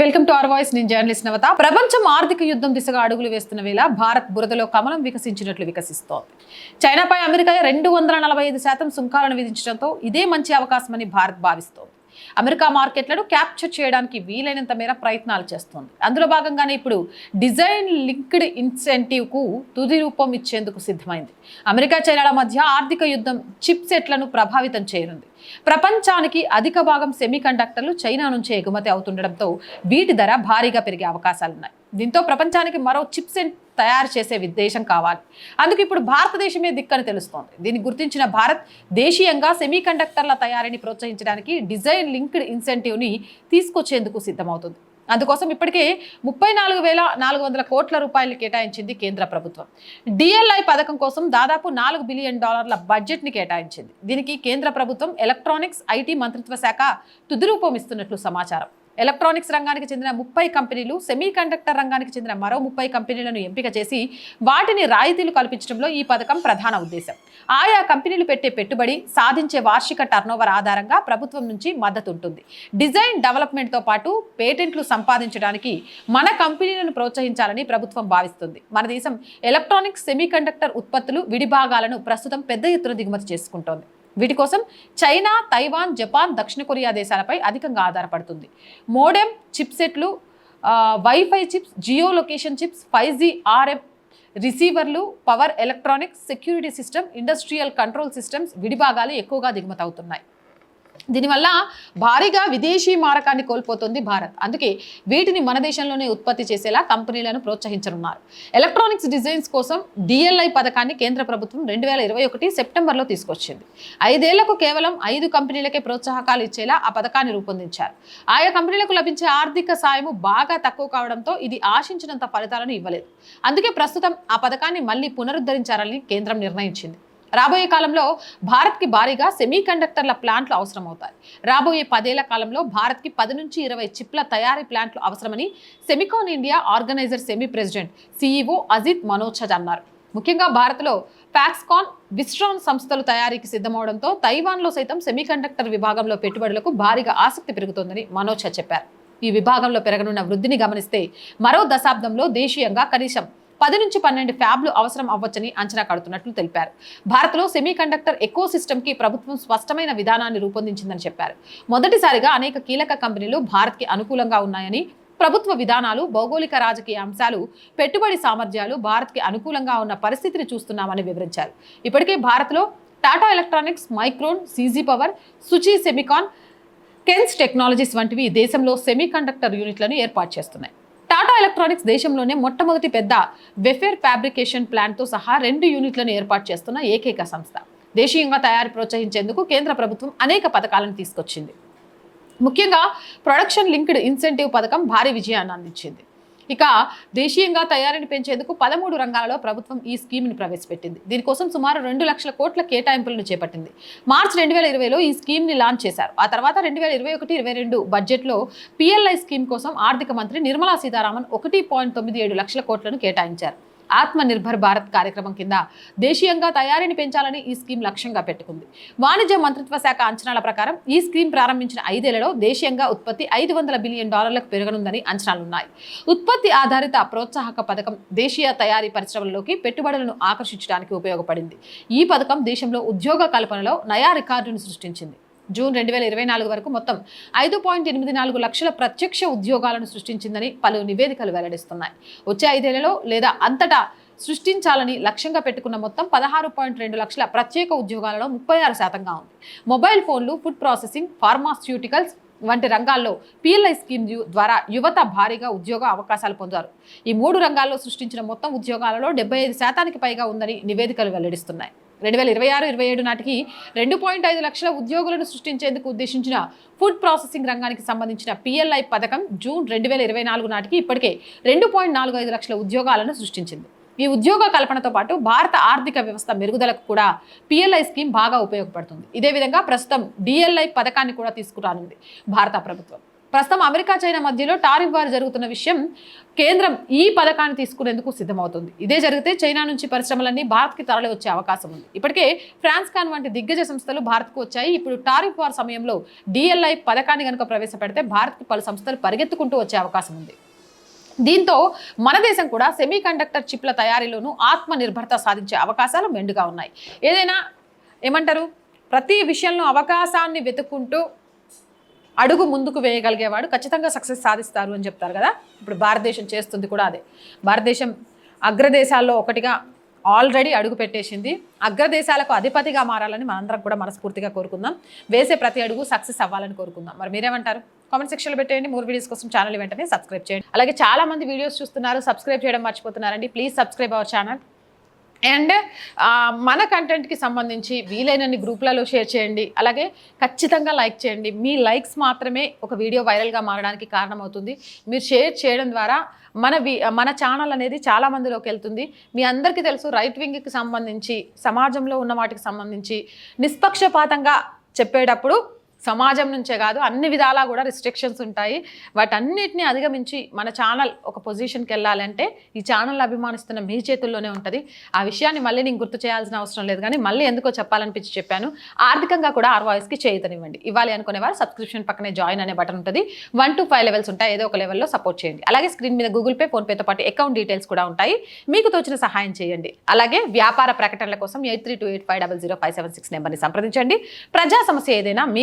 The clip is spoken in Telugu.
Welcome to our voice. నేను జర్నలిస్ట్ నవత. ప్రపంచం ఆర్థిక యుద్ధం దిశగా అడుగులు వేస్తున్న వేళ భారత్ బురదలో కమలం వికసించినట్లు వికసిస్తోంది. చైనాపై అమెరికా రెండు వందల నలభై ఐదు శాతం సుంకాలను విధించడంతో ఇదే మంచి అవకాశమని భారత్ భావిస్తోంది. అమెరికా మార్కెట్లను క్యాప్చర్ చేయడానికి వీలైనంత మేర ప్రయత్నాలు చేస్తోంది. అందులో భాగంగానే ఇప్పుడు డిజైన్ లింక్డ్ ఇన్సెంటివ్కు తుది రూపం ఇచ్చేందుకు సిద్ధమైంది. అమెరికా చైనాల మధ్య ఆర్థిక యుద్ధం చిప్ సెట్లను ప్రభావితం చేయనుంది. ప్రపంచానికి అధిక భాగం సెమీ కండక్టర్లు చైనా నుంచే ఎగుమతి అవుతుండడంతో వీటి ధర భారీగా పెరిగే అవకాశాలున్నాయి. దీంతో ప్రపంచానికి మరో చిప్ సెట్ తయారు చేసే ఉద్దేశం కావాలి. అందుకు ఇప్పుడు భారతదేశమే దిక్కని తెలుస్తోంది. దీన్ని గుర్తించిన భారత్ దేశీయంగా సెమీ కండక్టర్ల తయారీని ప్రోత్సహించడానికి డిజైన్ లింక్డ్ ఇన్సెంటివ్ని తీసుకొచ్చేందుకు సిద్ధమవుతుంది. అందుకోసం ఇప్పటికే ముప్పై నాలుగు వేల నాలుగు వందల కోట్ల రూపాయలు కేటాయించింది కేంద్ర ప్రభుత్వం. డిఎల్ఐ పథకం కోసం దాదాపు నాలుగు బిలియన్ డాలర్ల బడ్జెట్ని కేటాయించింది. దీనికి కేంద్ర ప్రభుత్వం ఎలక్ట్రానిక్స్ ఐటీ మంత్రిత్వ శాఖ తుది రూపం ఇస్తున్నట్లు సమాచారం. ఎలక్ట్రానిక్స్ రంగానికి చెందిన ముప్పై కంపెనీలు సెమీ కండక్టర్ రంగానికి చెందిన మరో ముప్పై కంపెనీలను ఎంపిక చేసి వాటిని రాయితీలు కల్పించడంలో ఈ పథకం ప్రధాన ఉద్దేశం. ఆయా కంపెనీలు పెట్టే పెట్టుబడి సాధించే వార్షిక టర్నోవర్ ఆధారంగా ప్రభుత్వం నుంచి మద్దతు ఉంటుంది. డిజైన్ డెవలప్మెంట్తో పాటు పేటెంట్లు సంపాదించడానికి మన కంపెనీలను ప్రోత్సహించాలని ప్రభుత్వం భావిస్తుంది. మన దేశం ఎలక్ట్రానిక్స్ సెమీ కండక్టర్ ఉత్పత్తులు విడిభాగాలను ప్రస్తుతం పెద్ద ఎత్తున దిగుమతి చేసుకుంటోంది. వీటి కోసం చైనా తైవాన్ జపాన్ దక్షిణ కొరియా దేశాలపై అధికంగా ఆధారపడుతుంది. Modem చిప్సెట్లు WiFi chips geo location chips five G RF రిసీవర్లు power electronics security system industrial control systems విడిభాగాలు ఎక్కువగా దిగుమతి అవుతున్నాయి. దీనివల్ల భారీగా విదేశీ మారకాన్ని కోల్పోతుంది భారత్. అందుకే వీటిని మన దేశంలోనే ఉత్పత్తి చేసేలా కంపెనీలను ప్రోత్సహించనున్నారు. ఎలక్ట్రానిక్స్ డిజైన్స్ కోసం డిఎల్ఐ పథకాన్ని కేంద్ర ప్రభుత్వం రెండు వేల ఇరవై ఒకటి సెప్టెంబర్లో తీసుకొచ్చింది. ఐదేళ్ళకు కేవలం ఐదు కంపెనీలకే ప్రోత్సాహకాలు ఇచ్చేలా ఆ పథకాన్ని రూపొందించారు. ఆయా కంపెనీలకు లభించే ఆర్థిక సాయము బాగా తక్కువ కావడంతో ఇది ఆశించినంత ఫలితాలను ఇవ్వలేదు. అందుకే ప్రస్తుతం ఆ పథకాన్ని మళ్ళీ పునరుద్ధరించాలని కేంద్రం నిర్ణయించింది. రాబోయే కాలంలో భారత్కి భారీగా సెమీ కండక్టర్ల ప్లాంట్లు అవసరమవుతాయి. రాబోయే పదేళ్ళ కాలంలో భారత్కి పది నుంచి ఇరవై చిప్ల తయారీ ప్లాంట్లు అవసరమని Semicon India organiser SEMI president CEO Ajit Manoj అన్నారు. ముఖ్యంగా భారత్లో ఫ్యాక్స్కాన్ విస్ట్రాన్ సంస్థలు తయారీకి సిద్ధమవడంతో తైవాన్లో సైతం సెమీ కండక్టర్ విభాగంలో పెట్టుబడులకు భారీగా ఆసక్తి పెరుగుతోందని మనోజ్ చెప్పారు. ఈ విభాగంలో పెరగనున్న వృద్ధిని గమనిస్తే మరో దశాబ్దంలో దేశీయంగా కనీసం పది నుంచి పన్నెండు ఫ్యాబ్లు అవసరం అవ్వచ్చని అంచనా కడుతున్నట్లు తెలిపారు. భారత్లో సెమీ కండక్టర్ ఎకో సిస్టమ్కి ప్రభుత్వం స్పష్టమైన విధానాన్ని రూపొందించిందని చెప్పారు. మొదటిసారిగా అనేక కీలక కంపెనీలు భారత్కి అనుకూలంగా ఉన్నాయని ప్రభుత్వ విధానాలు భౌగోళిక రాజకీయ అంశాలు పెట్టుబడి సామర్థ్యాలు భారత్కి అనుకూలంగా ఉన్న పరిస్థితిని చూస్తున్నామని వివరించారు. ఇప్పటికే భారత్లో Tata Electronics Micron CG Power Suchi Semicon Kaynes Technologies వంటివి దేశంలో సెమీ కండక్టర్ యూనిట్లను ఏర్పాటు చేస్తున్నాయి. ఎలక్ట్రానిక్స్ దేశంలోనే మొట్టమొదటి పెద్ద వెఫేర్ ఫ్యాబ్రికేషన్ ప్లాంట్తో సహా రెండు యూనిట్లను ఏర్పాటు చేస్తున్న ఏకైక సంస్థ. దేశీయంగా తయారు ప్రోత్సహించేందుకు కేంద్ర ప్రభుత్వం అనేక పథకాలను తీసుకొచ్చింది. ముఖ్యంగా ప్రొడక్షన్ లింక్డ్ ఇన్సెంటివ్ పథకం భారీ విజయాన్ని అందించింది. ఇక దేశీయంగా తయారీని పెంచేందుకు పదమూడు రంగాలలో ప్రభుత్వం ఈ స్కీమ్ని ప్రవేశపెట్టింది. దీనికోసం సుమారు రెండు లక్షల కోట్ల కేటాయింపులను చేపట్టింది. మార్చి రెండు వేల ఇరవైలో ఈ స్కీమ్ని లాంచ్ చేశారు. ఆ తర్వాత రెండు వేల ఇరవై ఒకటి ఇరవై రెండు బడ్జెట్లో పిఎల్ఐ స్కీమ్ కోసం ఆర్థిక మంత్రి నిర్మలా సీతారామన్ ఒకటి పాయింట్ తొమ్మిది ఏడు లక్షల కోట్లను కేటాయించారు. ఆత్మ నిర్భర్ భారత్ కార్యక్రమం కింద దేశీయంగా తయారీని పెంచాలని ఈ స్కీమ్ లక్ష్యంగా పెట్టుకుంది. వాణిజ్య మంత్రిత్వ శాఖ అంచనాల ప్రకారం ఈ స్కీమ్ ప్రారంభించిన ఐదేళ్ళలో దేశీయంగా ఉత్పత్తి ఐదు వందల బిలియన్ డాలర్లకు పెరగనుందని అంచనాలున్నాయి. ఉత్పత్తి ఆధారిత ప్రోత్సాహక పథకం దేశీయ తయారీ పరిశ్రమలలోకి పెట్టుబడులను ఆకర్షించడానికి ఉపయోగపడింది. ఈ పథకం దేశంలో ఉద్యోగ కల్పనలో నయా రికార్డును సృష్టించింది. జూన్ రెండు వేల ఇరవై నాలుగు వరకు మొత్తం ఐదు పాయింట్ ఎనిమిది నాలుగు లక్షల ప్రత్యక్ష ఉద్యోగాలను సృష్టించిందని పలు నివేదికలు వెల్లడిస్తున్నాయి. వచ్చే ఐదేళ్ళలో లేదా అంతటా సృష్టించాలని లక్ష్యంగా పెట్టుకున్న మొత్తం పదహారు పాయింట్ రెండు లక్షల ప్రత్యేక ఉద్యోగాలలో ముప్పై ఆరు శాతంగా ఉంది. మొబైల్ ఫోన్లు ఫుడ్ ప్రాసెసింగ్ ఫార్మాస్యూటికల్స్ వంటి రంగాల్లో పిఎల్ఐ స్కీమ్ ద్వారా యువత భారీగా ఉద్యోగ అవకాశాలు పొందారు. ఈ మూడు రంగాల్లో సృష్టించిన మొత్తం ఉద్యోగాలలో డెబ్బై ఐదు శాతానికి పైగా ఉందని నివేదికలు వెల్లడిస్తున్నాయి. రెండు వేల ఇరవై ఆరు ఇరవై ఏడు నాటికి రెండు పాయింట్ ఐదు లక్షల ఉద్యోగులను సృష్టించేందుకు ఉద్దేశించిన ఫుడ్ ప్రాసెసింగ్ రంగానికి సంబంధించిన పిఎల్ఐ పథకం జూన్ రెండు వేల ఇరవై నాలుగు నాటికి ఇప్పటికే రెండు పాయింట్ నాలుగు ఐదు లక్షల ఉద్యోగాలను సృష్టించింది. ఈ ఉద్యోగ కల్పనతో పాటు భారత ఆర్థిక వ్యవస్థ మెరుగుదలకు కూడా పిఎల్ఐ స్కీమ్ బాగా ఉపయోగపడుతుంది. ఇదే విధంగా ప్రస్తుతం డిఎల్ఐ పథకాన్ని కూడా తీసుకురానుంది భారత ప్రభుత్వం. ప్రస్తుతం అమెరికా చైనా మధ్యలో టారిఫ్ వార్ జరుగుతున్న విషయం కేంద్రం ఈ పథకాన్ని తీసుకునేందుకు సిద్ధమవుతుంది. ఇదే జరిగితే చైనా నుంచి పరిశ్రమలన్నీ భారత్కి తరలి వచ్చే అవకాశం ఉంది. ఇప్పటికే ఫ్రాన్స్కాన్ వంటి దిగ్గజ సంస్థలు భారత్కు వచ్చాయి. ఇప్పుడు టారిఫ్ వార్ సమయంలో డిఎల్ఐ పథకాన్ని కనుక ప్రవేశపెడితే భారత్కి పలు సంస్థలు పరిగెత్తుకుంటూ వచ్చే అవకాశం ఉంది. దీంతో మన దేశం కూడా సెమీ కండక్టర్ చిప్ల తయారీలోనూ ఆత్మనిర్భరత సాధించే అవకాశాలు మెండుగా ఉన్నాయి. ఏదైనా ఏమంటారు? ప్రతి విషయంలో అవకాశాన్ని వెతుక్కుంటూ అడుగు ముందుకు వేయగలిగేవాడు ఖచ్చితంగా సక్సెస్ సాధిస్తారు అని చెప్తారు కదా? ఇప్పుడు భారతదేశం చేస్తుంది కూడా అదే. భారతదేశం అగ్రదేశాల్లో ఒకటిగా ఆల్రెడీ అడుగు పెట్టేసింది. అగ్రదేశాలకు అధిపతిగా మారాలని మనందరం కూడా మనస్ఫూర్తిగా కోరుకుందాం. వేసే ప్రతి అడుగు సక్సెస్ అవ్వాలని కోరుకుందాం. మరి మీరేమంటారు? కామెంట్ సెక్షన్లో పెట్టేయండి. మూడు వీడియోస్ కోసం ఛానల్ వెంటనే సబ్స్క్రైబ్ చేయండి. అలాగే చాలా మంది వీడియోస్ చూస్తున్నారు సబ్స్క్రైబ్ చేయడం మర్చిపోతున్నారండి. Please subscribe our channel and మన కంటెంట్కి సంబంధించి వీలైనన్ని గ్రూప్లలో షేర్ చేయండి. అలాగే ఖచ్చితంగా లైక్ చేయండి. మీ లైక్స్ మాత్రమే ఒక వీడియో వైరల్గా మారడానికి కారణమవుతుంది. మీరు షేర్ చేయడం ద్వారా మన వి మన ఛానల్ అనేది చాలా మందిలోకి వెళ్తుంది. మీ అందరికీ తెలుసు రైట్ వింగ్కి సంబంధించి సమాజంలో ఉన్న వాటికి సంబంధించి నిష్పక్షపాతంగా చెప్పేటప్పుడు సమాజం నుంచే కాదు అన్ని విధాలా కూడా రిస్ట్రిక్షన్స్ ఉంటాయి. వాటన్నిటిని అధిగమించి మన ఛానల్ ఒక పొజిషన్కి వెళ్ళాలంటే ఈ ఛానల్ అభిమానిస్తున్న మీ చేతుల్లోనే ఉంటుంది. ఆ విషయాన్ని మళ్ళీ నేను గుర్తు చేయాల్సిన అవసరం లేదు కానీ మళ్ళీ ఎందుకో చెప్పాలనిపించి చెప్పాను. ఆర్థికంగా కూడా ఆర్ వాయిస్కి చేయుతనివ్వండి. ఇవ్వాలి అనుకునేవారు సబ్స్క్రిప్షన్ పక్కనే జాయిన్ అనే బటన్ ఉంటుంది. వన్ టు ఫైవ్ లెవెల్స్ ఉంటాయి. ఏదో ఒక లెవెల్లో సపోర్ట్ చేయండి. అలాగే స్క్రీన్ మీద గూగుల్ పే ఫోన్పేతో పాటు అకౌంట్ డీటెయిల్స్ కూడా ఉంటాయి. మీకు తోచిన సహాయం చేయండి. అలాగే వ్యాపార ప్రకటనల కోసం eight three two eight five double zero five seven six నెంబర్ని సంప్రదించండి. ప్రజా సమస్య ఏదైనా మీ